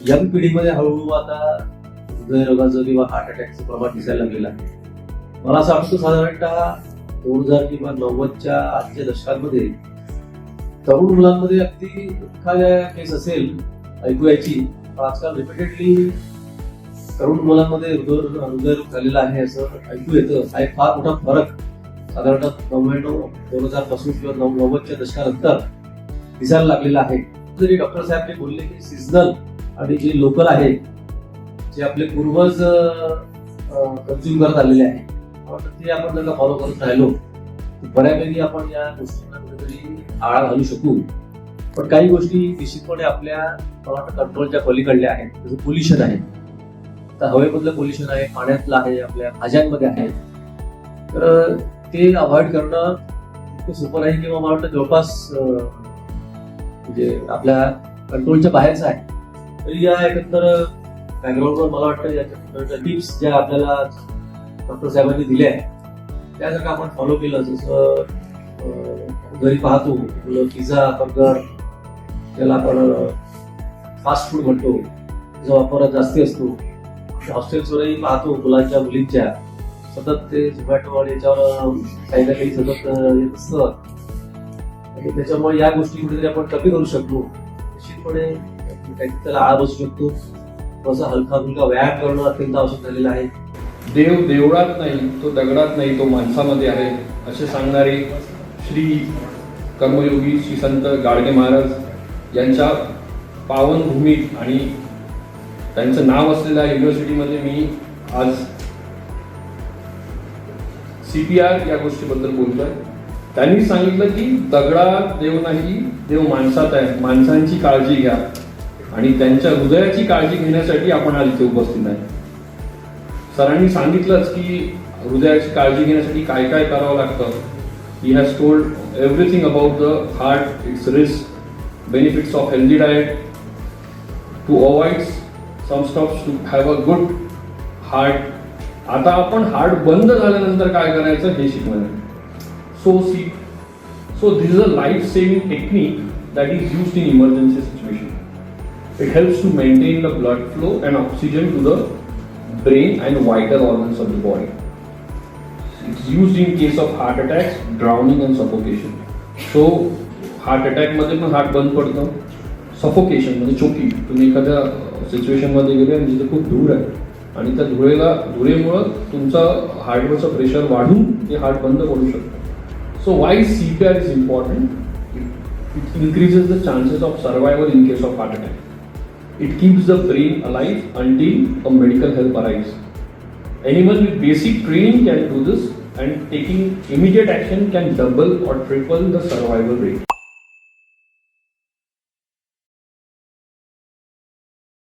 Young पिढीमध्ये हळूहळू आता हृदयरोगाचं किंवा हार्ट अटॅकचं प्रमाण दिसायला लागलेलं आहे. मला असं वाटतं साधारणतः दोन हजार किंवा नव्वदच्या आजच्या दशकांमध्ये तरुण मुलांमध्ये अगदी एखाद्या केस असेल ऐकू याची आजकाल रिपीटेडली तरुण मुलांमध्ये हृदय हृदयरोग झालेला आहे असं ऐकू येतं. हा एक फार मोठा फरक साधारणतः नव्याण्णव दोन हजारपासून किंवा नऊ नव्वदच्या दशकानंतर दिसायला लागलेला आहे. जरी डॉक्टर साहेब ते बोलले की सीझनल आणि जे लोकल आहेत जे आपले पूर्वज कन्झ्युम करत आलेले आहे वाटतं ते आपण जर का फॉलो करत राहिलो. तर बऱ्यापैकी आपण या गोष्टींना कुठेतरी आळा घालू शकू. पण काही गोष्टी निश्चितपणे आपल्या मला वाटतं कंट्रोलच्या पलीकडल्या आहेत. जसं पोल्युशन आहे. तर हवेमधलं पोल्युशन आहे पाण्यातलं आहे आपल्या भाज्यांमध्ये आहे. तर ते अवॉइड करणं इतकं सोपं नाही किंवा मला वाटतं जवळपास म्हणजे आपल्या कंट्रोलच्या बाहेरचं आहे. या एकंदर बॅकग्राऊंडवर मला वाटतं याच्या टिप्स ज्या आपल्याला डॉक्टर साहेबांनी दिल्या आहेत त्या जर का आपण फॉलो केलं. जसं घरी पाहतो मुलं पिझ्झा बर्गर त्याला आपण फास्ट फूड म्हणतो त्याचा वापर जास्ती असतो. हॉस्टेल्सवरही पाहतो मुलांच्या मुलींच्या. सतत ते झोमॅटो आणि याच्यावर काही ना काही सतत येत असतं. आणि त्याच्यामुळे या गोष्टी कुठेतरी आपण कमी करू शकतो. निश्चितपणे त्याला आळा बसू शकतो. थोडासा हलका फुलका व्यायाम करणं अत्यंत आवश्यक झालेलं आहे. देव देवळात नाही तो दगडात नाही तो माणसामध्ये आहे असे सांगणारे श्री कर्मयोगी श्री संत गाडगे महाराज यांच्या पावनभूमीत आणि त्यांचं नाव असलेल्या युनिव्हर्सिटीमध्ये मी आज सी पी आर या गोष्टीबद्दल बोलतोय. त्यांनी सांगितलं की दगडात देव नाही देव माणसात आहे. माणसांची काळजी घ्या. आणि त्यांच्या हृदयाची काळजी घेण्यासाठी आपण आज इथे उपस्थित आहे. सरांनी सांगितलंच की हृदयाची काळजी घेण्यासाठी काय काय करावं लागतं. He has told everything about the heart it's risk benefits of healthy diet to avoid some stops to have a good heart आता आपण हार्ट बंद झाल्यानंतर काय करायचं हे शिकवलं so see so this is a life saving technique that is use in emergency It helps to maintain the blood flow and oxygen to the brain and vital organs of the body. It's used in case of heart attacks, drowning and suffocation. So, heart अटॅकमध्ये पण heart बंद पडतं suffocation म्हणजे चोकी तुम्ही एखाद्या सिच्युएशनमध्ये गेले आणि जिथे खूप धूळ आहे आणि त्या धुळेला धुळेमुळं तुमचं हार्टवरचं प्रेशर वाढून ते हार्ट बंद पडू शकतं so why C P R is important it increases the chances of survival in case of heart attack. It keeps the brain alive until a medical help arrives. Anyone with basic training can do this, and taking immediate action can double or triple the survival rate.